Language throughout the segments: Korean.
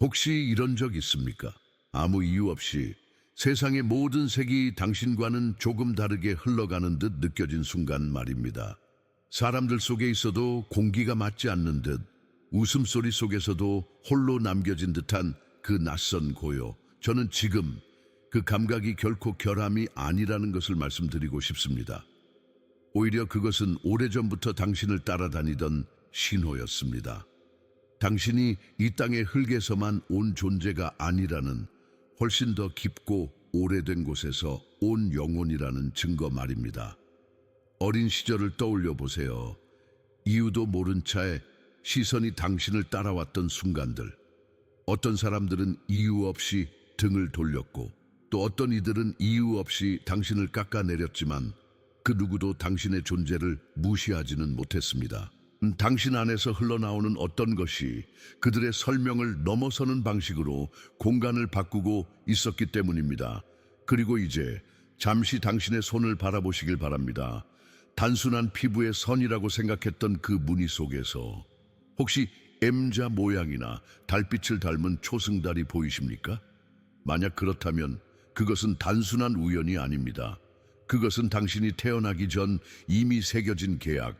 혹시 이런 적 있습니까? 아무 이유 없이 세상의 모든 색이 당신과는 조금 다르게 흘러가는 듯 느껴진 순간 말입니다. 사람들 속에 있어도 공기가 맞지 않는 듯 웃음소리 속에서도 홀로 남겨진 듯한 그 낯선 고요. 저는 지금 그 감각이 결코 결함이 아니라는 것을 말씀드리고 싶습니다. 오히려 그것은 오래전부터 당신을 따라다니던 신호였습니다. 당신이 이 땅의 흙에서만 온 존재가 아니라는 훨씬 더 깊고 오래된 곳에서 온 영혼이라는 증거 말입니다. 어린 시절을 떠올려 보세요. 이유도 모른 차에 시선이 당신을 따라왔던 순간들. 어떤 사람들은 이유 없이 등을 돌렸고 또 어떤 이들은 이유 없이 당신을 깎아내렸지만 그 누구도 당신의 존재를 무시하지는 못했습니다. 음, 당신 안에서 흘러나오는 어떤 것이 그들의 설명을 넘어서는 방식으로 공간을 바꾸고 있었기 때문입니다. 그리고 이제 잠시 당신의 손을 바라보시길 바랍니다. 단순한 피부의 선이라고 생각했던 그 무늬 속에서 혹시 M자 모양이나 달빛을 닮은 초승달이 보이십니까? 만약 그렇다면 그것은 단순한 우연이 아닙니다. 그것은 당신이 태어나기 전 이미 새겨진 계약,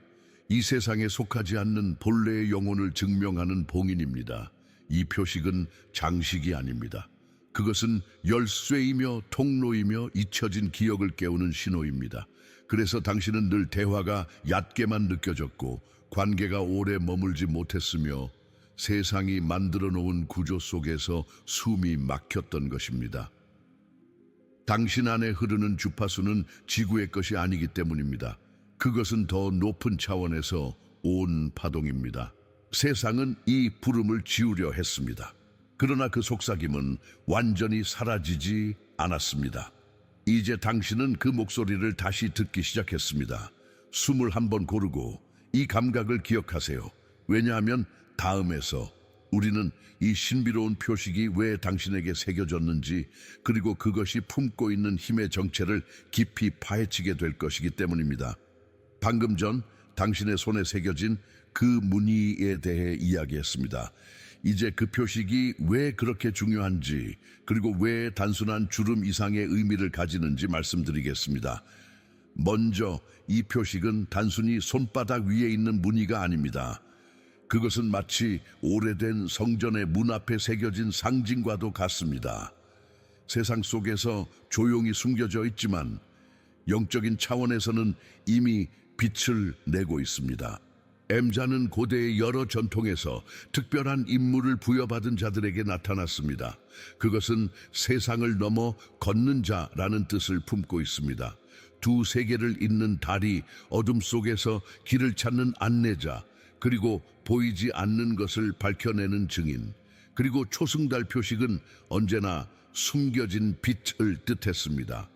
이 세상에 속하지 않는 본래의 영혼을 증명하는 봉인입니다. 이 표식은 장식이 아닙니다. 그것은 열쇠이며 통로이며 잊혀진 기억을 깨우는 신호입니다. 그래서 당신은 늘 대화가 얕게만 느껴졌고 관계가 오래 머물지 못했으며 세상이 만들어 놓은 구조 속에서 숨이 막혔던 것입니다. 당신 안에 흐르는 주파수는 지구의 것이 아니기 때문입니다. 그것은 더 높은 차원에서 온 파동입니다. 세상은 이 부름을 지우려 했습니다. 그러나 그 속삭임은 완전히 사라지지 않았습니다. 이제 당신은 그 목소리를 다시 듣기 시작했습니다. 숨을 한번 고르고 이 감각을 기억하세요. 왜냐하면 다음에서 우리는 이 신비로운 표식이 왜 당신에게 새겨졌는지 그리고 그것이 품고 있는 힘의 정체를 깊이 파헤치게 될 것이기 때문입니다. 방금 전 당신의 손에 새겨진 그 무늬에 대해 이야기했습니다. 이제 그 표식이 왜 그렇게 중요한지 그리고 왜 단순한 주름 이상의 의미를 가지는지 말씀드리겠습니다. 먼저 이 표식은 단순히 손바닥 위에 있는 무늬가 아닙니다. 그것은 마치 오래된 성전의 문 앞에 새겨진 상징과도 같습니다. 세상 속에서 조용히 숨겨져 있지만 영적인 차원에서는 이미 빛을 내고 있습니다. M자는 고대의 여러 전통에서 특별한 임무를 부여받은 자들에게 나타났습니다. 그것은 세상을 넘어 걷는 자라는 뜻을 품고 있습니다. 두 세계를 잇는 달이 어둠 속에서 길을 찾는 안내자, 그리고 보이지 않는 것을 밝혀내는 증인, 그리고 초승달 표식은 언제나 숨겨진 빛을 뜻했습니다.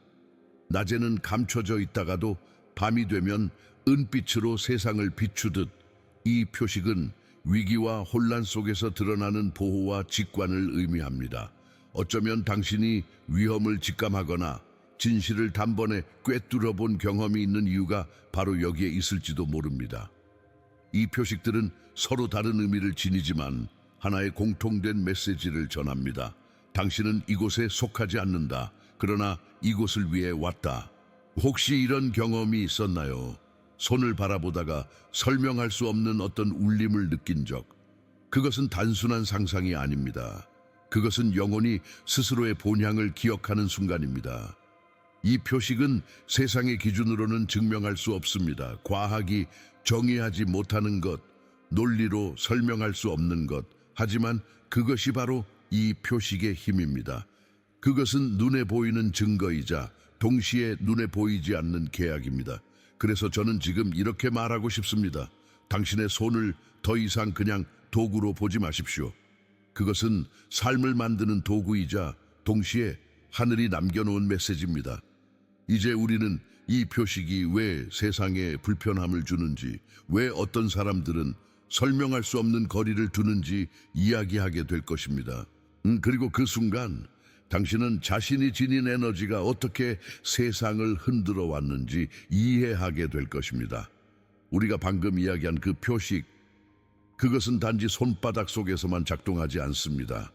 낮에는 감춰져 있다가도 밤이 되면 은빛으로 세상을 비추듯 이 표식은 위기와 혼란 속에서 드러나는 보호와 직관을 의미합니다. 어쩌면 당신이 위험을 직감하거나 진실을 단번에 꿰뚫어 본 경험이 있는 이유가 바로 여기에 있을지도 모릅니다. 이 표식들은 서로 다른 의미를 지니지만 하나의 공통된 메시지를 전합니다. 당신은 이곳에 속하지 않는다. 그러나 이곳을 위해 왔다. 혹시 이런 경험이 있었나요? 손을 바라보다가 설명할 수 없는 어떤 울림을 느낀 적. 그것은 단순한 상상이 아닙니다. 그것은 영혼이 스스로의 본향을 기억하는 순간입니다. 이 표식은 세상의 기준으로는 증명할 수 없습니다. 과학이 정의하지 못하는 것, 논리로 설명할 수 없는 것. 하지만 그것이 바로 이 표식의 힘입니다. 그것은 눈에 보이는 증거이자 동시에 눈에 보이지 않는 계약입니다. 그래서 저는 지금 이렇게 말하고 싶습니다. 당신의 손을 더 이상 그냥 도구로 보지 마십시오. 그것은 삶을 만드는 도구이자 동시에 하늘이 남겨놓은 메시지입니다. 이제 우리는 이 표식이 왜 세상에 불편함을 주는지, 왜 어떤 사람들은 설명할 수 없는 거리를 두는지 이야기하게 될 것입니다. 음, 그리고 그 순간 당신은 자신이 지닌 에너지가 어떻게 세상을 흔들어 왔는지 이해하게 될 것입니다. 우리가 방금 이야기한 그 표식, 그것은 단지 손바닥 속에서만 작동하지 않습니다.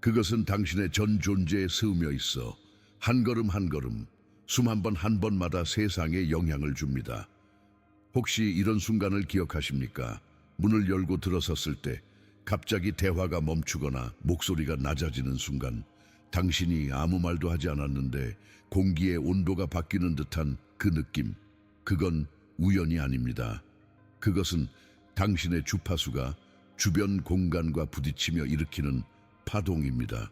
그것은 당신의 전 존재에 스며 있어 한 걸음 한 걸음, 숨 한 번 한 번마다 세상에 영향을 줍니다. 혹시 이런 순간을 기억하십니까? 문을 열고 들어섰을 때 갑자기 대화가 멈추거나 목소리가 낮아지는 순간 당신이 아무 말도 하지 않았는데 공기의 온도가 바뀌는 듯한 그 느낌. 그건 우연이 아닙니다. 그것은 당신의 주파수가 주변 공간과 부딪히며 일으키는 파동입니다.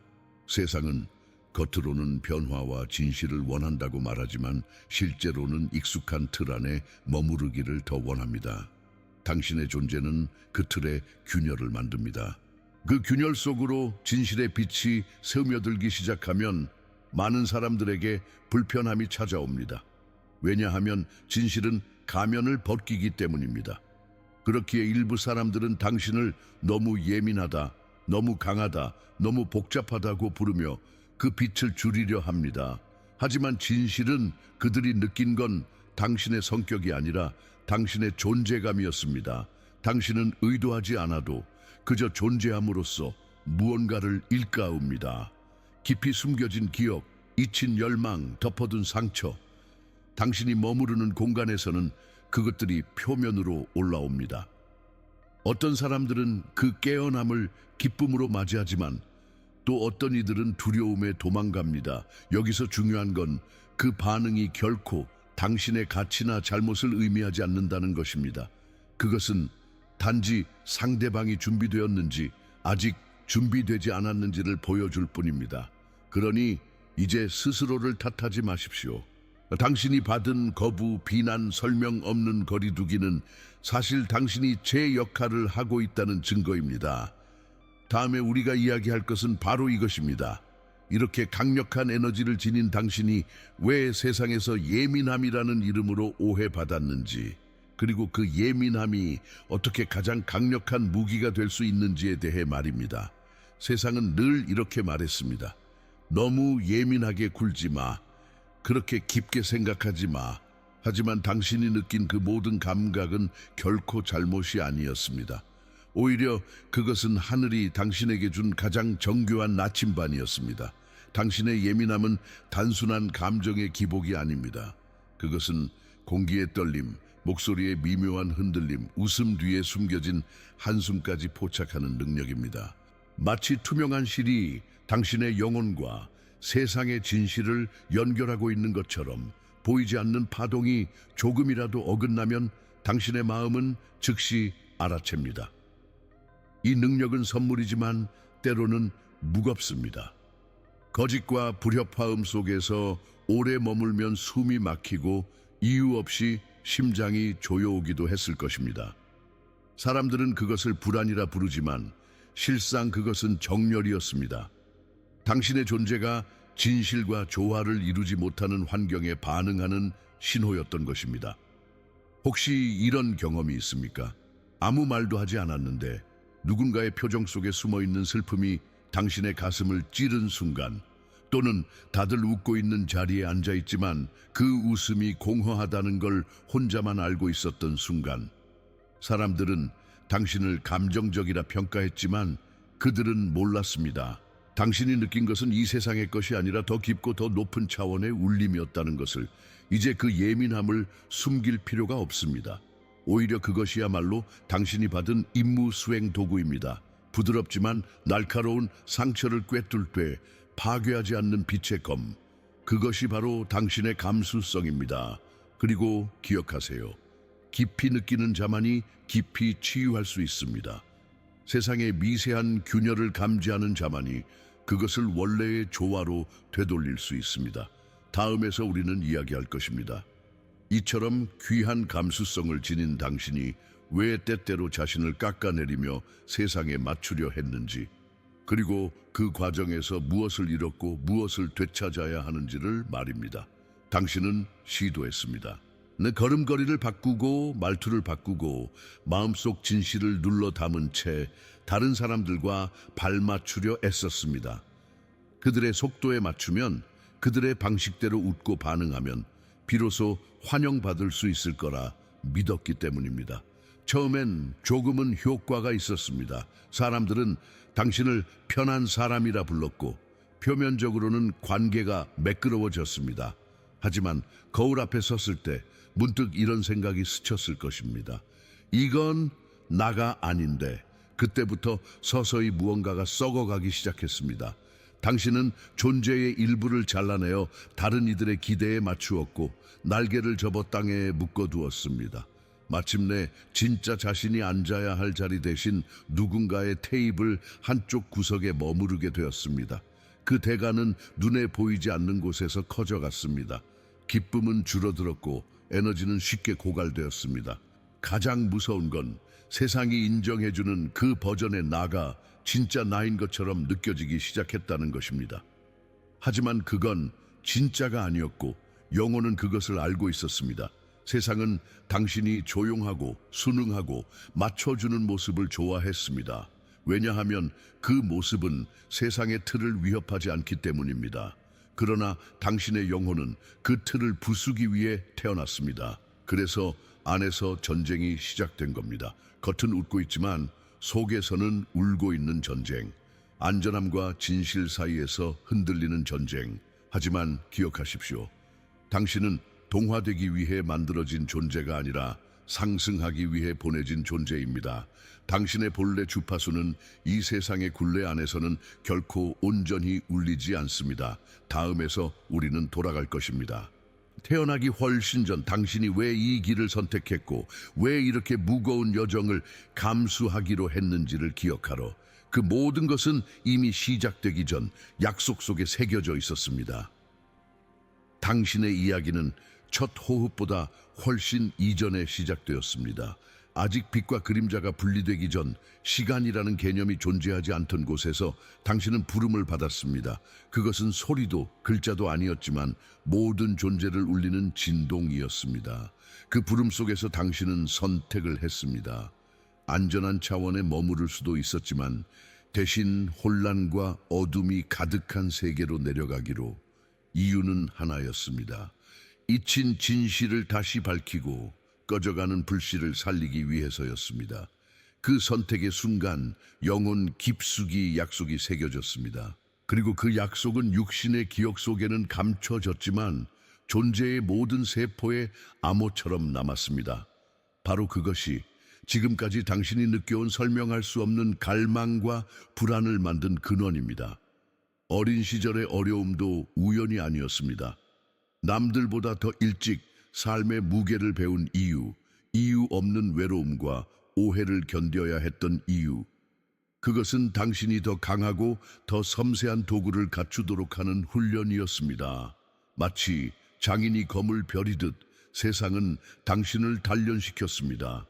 세상은 겉으로는 변화와 진실을 원한다고 말하지만 실제로는 익숙한 틀 안에 머무르기를 더 원합니다. 당신의 존재는 그 틀에 균열을 만듭니다. 그 균열 속으로 진실의 빛이 스며들기 시작하면 많은 사람들에게 불편함이 찾아옵니다. 왜냐하면 진실은 가면을 벗기기 때문입니다. 그렇기에 일부 사람들은 당신을 너무 예민하다, 너무 강하다, 너무 복잡하다고 부르며 그 빛을 줄이려 합니다. 하지만 진실은 그들이 느낀 건 당신의 성격이 아니라 당신의 존재감이었습니다. 당신은 의도하지 않아도 그저 존재함으로써 무언가를 일가웁니다. 깊이 숨겨진 기억, 잊힌 열망, 덮어둔 상처, 당신이 머무르는 공간에서는 그것들이 표면으로 올라옵니다. 어떤 사람들은 그 깨어남을 기쁨으로 맞이하지만 또 어떤 이들은 두려움에 도망갑니다. 여기서 중요한 건 그 반응이 결코 당신의 가치나 잘못을 의미하지 않는다는 것입니다. 그것은 단지 상대방이 준비되었는지 아직 준비되지 않았는지를 보여줄 뿐입니다. 그러니 이제 스스로를 탓하지 마십시오. 당신이 받은 거부, 비난, 설명 없는 거리두기는 사실 당신이 제 역할을 하고 있다는 증거입니다. 다음에 우리가 이야기할 것은 바로 이것입니다. 이렇게 강력한 에너지를 지닌 당신이 왜 세상에서 예민함이라는 이름으로 오해받았는지, 그리고 그 예민함이 어떻게 가장 강력한 무기가 될 수 있는지에 대해 말입니다. 세상은 늘 이렇게 말했습니다. 너무 예민하게 굴지 마. 그렇게 깊게 생각하지 마. 하지만 당신이 느낀 그 모든 감각은 결코 잘못이 아니었습니다. 오히려 그것은 하늘이 당신에게 준 가장 정교한 나침반이었습니다. 당신의 예민함은 단순한 감정의 기복이 아닙니다. 그것은 공기의 떨림, 목소리의 미묘한 흔들림, 웃음 뒤에 숨겨진 한숨까지 포착하는 능력입니다. 마치 투명한 실이 당신의 영혼과 세상의 진실을 연결하고 있는 것처럼 보이지 않는 파동이 조금이라도 어긋나면 당신의 마음은 즉시 알아챕니다. 이 능력은 선물이지만 때로는 무겁습니다. 거짓과 불협화음 속에서 오래 머물면 숨이 막히고 이유 없이 심장이 조여오기도 했을 것입니다. 사람들은 그것을 불안이라 부르지만 실상 그것은 정렬이었습니다. 당신의 존재가 진실과 조화를 이루지 못하는 환경에 반응하는 신호였던 것입니다. 혹시 이런 경험이 있습니까? 아무 말도 하지 않았는데 누군가의 표정 속에 숨어 있는 슬픔이 당신의 가슴을 찌른 순간 또는 다들 웃고 있는 자리에 앉아 있지만 그 웃음이 공허하다는 걸 혼자만 알고 있었던 순간 사람들은 당신을 감정적이라 평가했지만 그들은 몰랐습니다. 당신이 느낀 것은 이 세상의 것이 아니라 더 깊고 더 높은 차원의 울림이었다는 것을 이제 그 예민함을 숨길 필요가 없습니다. 오히려 그것이야말로 당신이 받은 임무 수행 도구입니다. 부드럽지만 날카로운 상처를 꿰뚫 때 파괴하지 않는 빛의 검. 그것이 바로 당신의 감수성입니다. 그리고 기억하세요. 깊이 느끼는 자만이 깊이 치유할 수 있습니다. 세상의 미세한 균열을 감지하는 자만이 그것을 원래의 조화로 되돌릴 수 있습니다. 다음에서 우리는 이야기할 것입니다. 이처럼 귀한 감수성을 지닌 당신이 왜 때때로 자신을 깎아내리며 세상에 맞추려 했는지, 그리고 그 과정에서 무엇을 잃었고 무엇을 되찾아야 하는지를 말입니다. 당신은 시도했습니다. 내 걸음걸이를 바꾸고 말투를 바꾸고 마음속 진실을 눌러 담은 채 다른 사람들과 발맞추려 애썼습니다. 그들의 속도에 맞추면 그들의 방식대로 웃고 반응하면 비로소 환영받을 수 있을 거라 믿었기 때문입니다. 처음엔 조금은 효과가 있었습니다. 사람들은 당신을 편한 사람이라 불렀고 표면적으로는 관계가 매끄러워졌습니다. 하지만 거울 앞에 섰을 때 문득 이런 생각이 스쳤을 것입니다. 이건 나가 아닌데 그때부터 서서히 무언가가 썩어가기 시작했습니다. 당신은 존재의 일부를 잘라내어 다른 이들의 기대에 맞추었고 날개를 접어 땅에 묶어두었습니다. 마침내 진짜 자신이 앉아야 할 자리 대신 누군가의 테이블 한쪽 구석에 머무르게 되었습니다. 그 대가는 눈에 보이지 않는 곳에서 커져갔습니다. 기쁨은 줄어들었고 에너지는 쉽게 고갈되었습니다. 가장 무서운 건 세상이 인정해주는 그 버전의 나가 진짜 나인 것처럼 느껴지기 시작했다는 것입니다. 하지만 그건 진짜가 아니었고 영혼은 그것을 알고 있었습니다. 세상은 당신이 조용하고 순응하고 맞춰주는 모습을 좋아했습니다. 왜냐하면 그 모습은 세상의 틀을 위협하지 않기 때문입니다. 그러나 당신의 영혼은 그 틀을 부수기 위해 태어났습니다. 그래서 안에서 전쟁이 시작된 겁니다. 겉은 웃고 있지만 속에서는 울고 있는 전쟁. 안전함과 진실 사이에서 흔들리는 전쟁. 하지만 기억하십시오. 당신은 동화되기 위해 만들어진 존재가 아니라 상승하기 위해 보내진 존재입니다. 당신의 본래 주파수는 이 세상의 굴레 안에서는 결코 온전히 울리지 않습니다. 다음에서 우리는 돌아갈 것입니다. 태어나기 훨씬 전 당신이 왜 이 길을 선택했고 왜 이렇게 무거운 여정을 감수하기로 했는지를 기억하러 그 모든 것은 이미 시작되기 전 약속 속에 새겨져 있었습니다. 당신의 이야기는 첫 호흡보다 훨씬 이전에 시작되었습니다. 아직 빛과 그림자가 분리되기 전 시간이라는 개념이 존재하지 않던 곳에서 당신은 부름을 받았습니다. 그것은 소리도 글자도 아니었지만 모든 존재를 울리는 진동이었습니다. 그 부름 속에서 당신은 선택을 했습니다. 안전한 차원에 머무를 수도 있었지만 대신 혼란과 어둠이 가득한 세계로 내려가기로 이유는 하나였습니다. 잊힌 진실을 다시 밝히고 꺼져가는 불씨를 살리기 위해서였습니다. 그 선택의 순간 영혼 깊숙이 약속이 새겨졌습니다. 그리고 그 약속은 육신의 기억 속에는 감춰졌지만 존재의 모든 세포에 암호처럼 남았습니다. 바로 그것이 지금까지 당신이 느껴온 설명할 수 없는 갈망과 불안을 만든 근원입니다. 어린 시절의 어려움도 우연이 아니었습니다. 남들보다 더 일찍 삶의 무게를 배운 이유, 이유 없는 외로움과 오해를 견뎌야 했던 이유. 그것은 당신이 더 강하고 더 섬세한 도구를 갖추도록 하는 훈련이었습니다. 마치 장인이 검을 벼리듯 세상은 당신을 단련시켰습니다.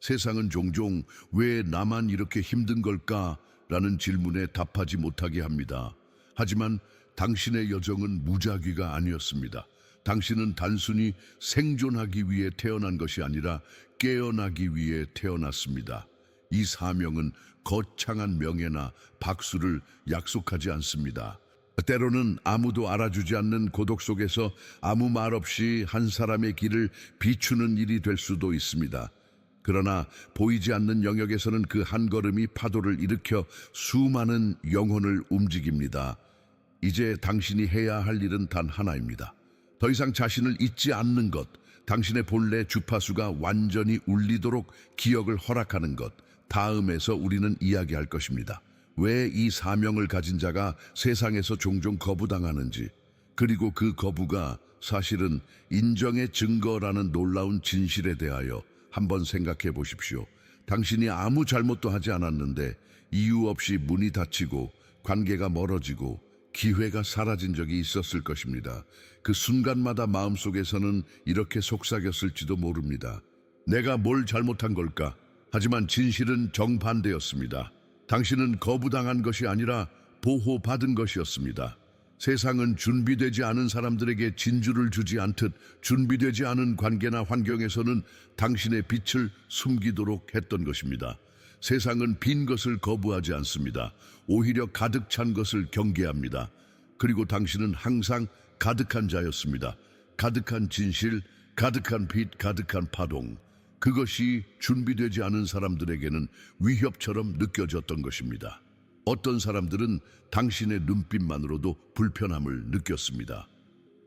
세상은 종종 왜 나만 이렇게 힘든 걸까? 라는 질문에 답하지 못하게 합니다. 하지만 당신의 여정은 무작위가 아니었습니다. 당신은 단순히 생존하기 위해 태어난 것이 아니라 깨어나기 위해 태어났습니다. 이 사명은 거창한 명예나 박수를 약속하지 않습니다. 때로는 아무도 알아주지 않는 고독 속에서 아무 말 없이 한 사람의 길을 비추는 일이 될 수도 있습니다. 그러나 보이지 않는 영역에서는 그 한 걸음이 파도를 일으켜 수많은 영혼을 움직입니다. 이제 당신이 해야 할 일은 단 하나입니다. 더 이상 자신을 잊지 않는 것, 당신의 본래 주파수가 완전히 울리도록 기억을 허락하는 것, 다음에서 우리는 이야기할 것입니다. 왜 이 사명을 가진 자가 세상에서 종종 거부당하는지, 그리고 그 거부가 사실은 인정의 증거라는 놀라운 진실에 대하여 한번 생각해 보십시오. 당신이 아무 잘못도 하지 않았는데 이유 없이 문이 닫히고 관계가 멀어지고 기회가 사라진 적이 있었을 것입니다. 그 순간마다 마음속에서는 이렇게 속삭였을지도 모릅니다. 내가 뭘 잘못한 걸까? 하지만 진실은 정반대였습니다. 당신은 거부당한 것이 아니라 보호받은 것이었습니다. 세상은 준비되지 않은 사람들에게 진주를 주지 않듯 준비되지 않은 관계나 환경에서는 당신의 빛을 숨기도록 했던 것입니다. 세상은 빈 것을 거부하지 않습니다. 오히려 가득 찬 것을 경계합니다. 그리고 당신은 항상 가득한 자였습니다. 가득한 진실, 가득한 빛, 가득한 파동. 그것이 준비되지 않은 사람들에게는 위협처럼 느껴졌던 것입니다. 어떤 사람들은 당신의 눈빛만으로도 불편함을 느꼈습니다.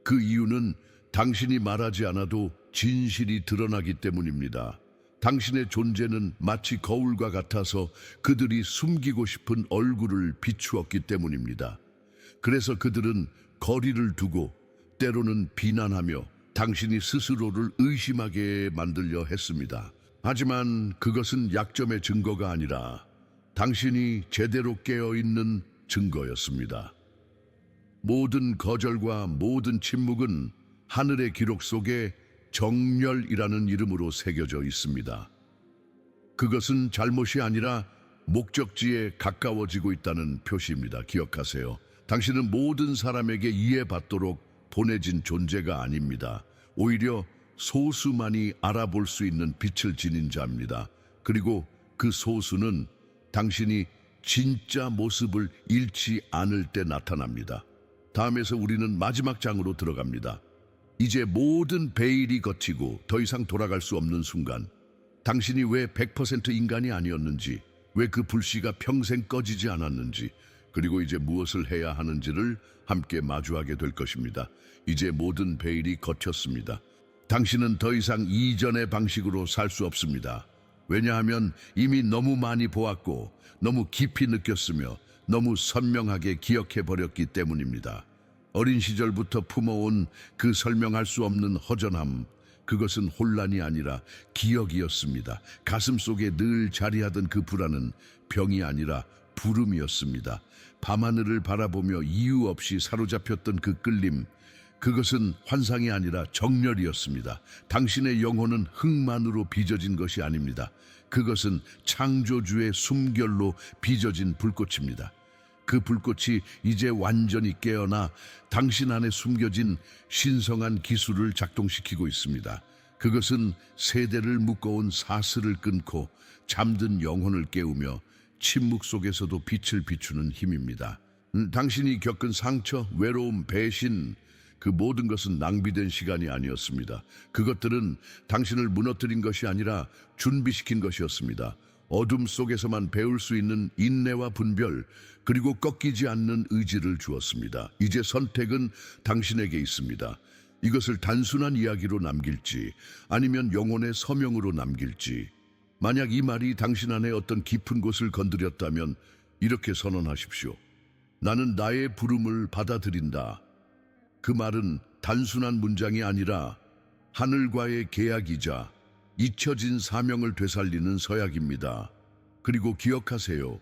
그 이유는 당신이 말하지 않아도 진실이 드러나기 때문입니다. 당신의 존재는 마치 거울과 같아서 그들이 숨기고 싶은 얼굴을 비추었기 때문입니다. 그래서 그들은 거리를 두고 때로는 비난하며 당신이 스스로를 의심하게 만들려 했습니다. 하지만 그것은 약점의 증거가 아니라 당신이 제대로 깨어 있는 증거였습니다. 모든 거절과 모든 침묵은 하늘의 기록 속에 정렬이라는 이름으로 새겨져 있습니다. 그것은 잘못이 아니라 목적지에 가까워지고 있다는 표시입니다. 기억하세요. 당신은 모든 사람에게 이해받도록 보내진 존재가 아닙니다. 오히려 소수만이 알아볼 수 있는 빛을 지닌 자입니다. 그리고 그 소수는 당신이 진짜 모습을 잃지 않을 때 나타납니다. 다음에서 우리는 마지막 장으로 들어갑니다. 이제 모든 베일이 거치고 더 이상 돌아갈 수 없는 순간 당신이 왜 100% 인간이 아니었는지 왜 그 불씨가 평생 꺼지지 않았는지 그리고 이제 무엇을 해야 하는지를 함께 마주하게 될 것입니다. 이제 모든 베일이 거쳤습니다. 당신은 더 이상 이전의 방식으로 살 수 없습니다. 왜냐하면 이미 너무 많이 보았고 너무 깊이 느꼈으며 너무 선명하게 기억해 버렸기 때문입니다. 어린 시절부터 품어온 그 설명할 수 없는 허전함, 그것은 혼란이 아니라 기억이었습니다. 가슴 속에 늘 자리하던 그 불안은 병이 아니라 부름이었습니다. 밤하늘을 바라보며 이유 없이 사로잡혔던 그 끌림, 그것은 환상이 아니라 정렬이었습니다. 당신의 영혼은 흙만으로 빚어진 것이 아닙니다. 그것은 창조주의 숨결로 빚어진 불꽃입니다. 그 불꽃이 이제 완전히 깨어나 당신 안에 숨겨진 신성한 기술을 작동시키고 있습니다. 그것은 세대를 묶어온 사슬을 끊고 잠든 영혼을 깨우며 침묵 속에서도 빛을 비추는 힘입니다. 음, 당신이 겪은 상처, 외로움, 배신, 그 모든 것은 낭비된 시간이 아니었습니다. 그것들은 당신을 무너뜨린 것이 아니라 준비시킨 것이었습니다. 어둠 속에서만 배울 수 있는 인내와 분별, 그리고 꺾이지 않는 의지를 주었습니다. 이제 선택은 당신에게 있습니다. 이것을 단순한 이야기로 남길지, 아니면 영혼의 서명으로 남길지, 만약 이 말이 당신 안에 어떤 깊은 곳을 건드렸다면 이렇게 선언하십시오. 나는 나의 부름을 받아들인다. 그 말은 단순한 문장이 아니라 하늘과의 계약이자 잊혀진 사명을 되살리는 서약입니다. 그리고 기억하세요.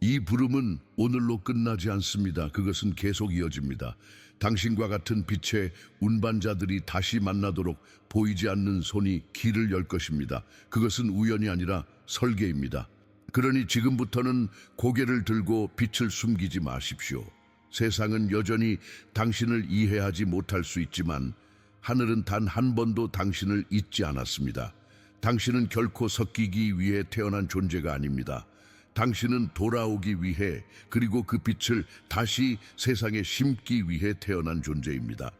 이 부름은 오늘로 끝나지 않습니다. 그것은 계속 이어집니다. 당신과 같은 빛의 운반자들이 다시 만나도록 보이지 않는 손이 길을 열 것입니다. 그것은 우연이 아니라 설계입니다. 그러니 지금부터는 고개를 들고 빛을 숨기지 마십시오. 세상은 여전히 당신을 이해하지 못할 수 있지만 하늘은 단 한 번도 당신을 잊지 않았습니다. 당신은 결코 섞이기 위해 태어난 존재가 아닙니다. 당신은 돌아오기 위해 그리고 그 빛을 다시 세상에 심기 위해 태어난 존재입니다.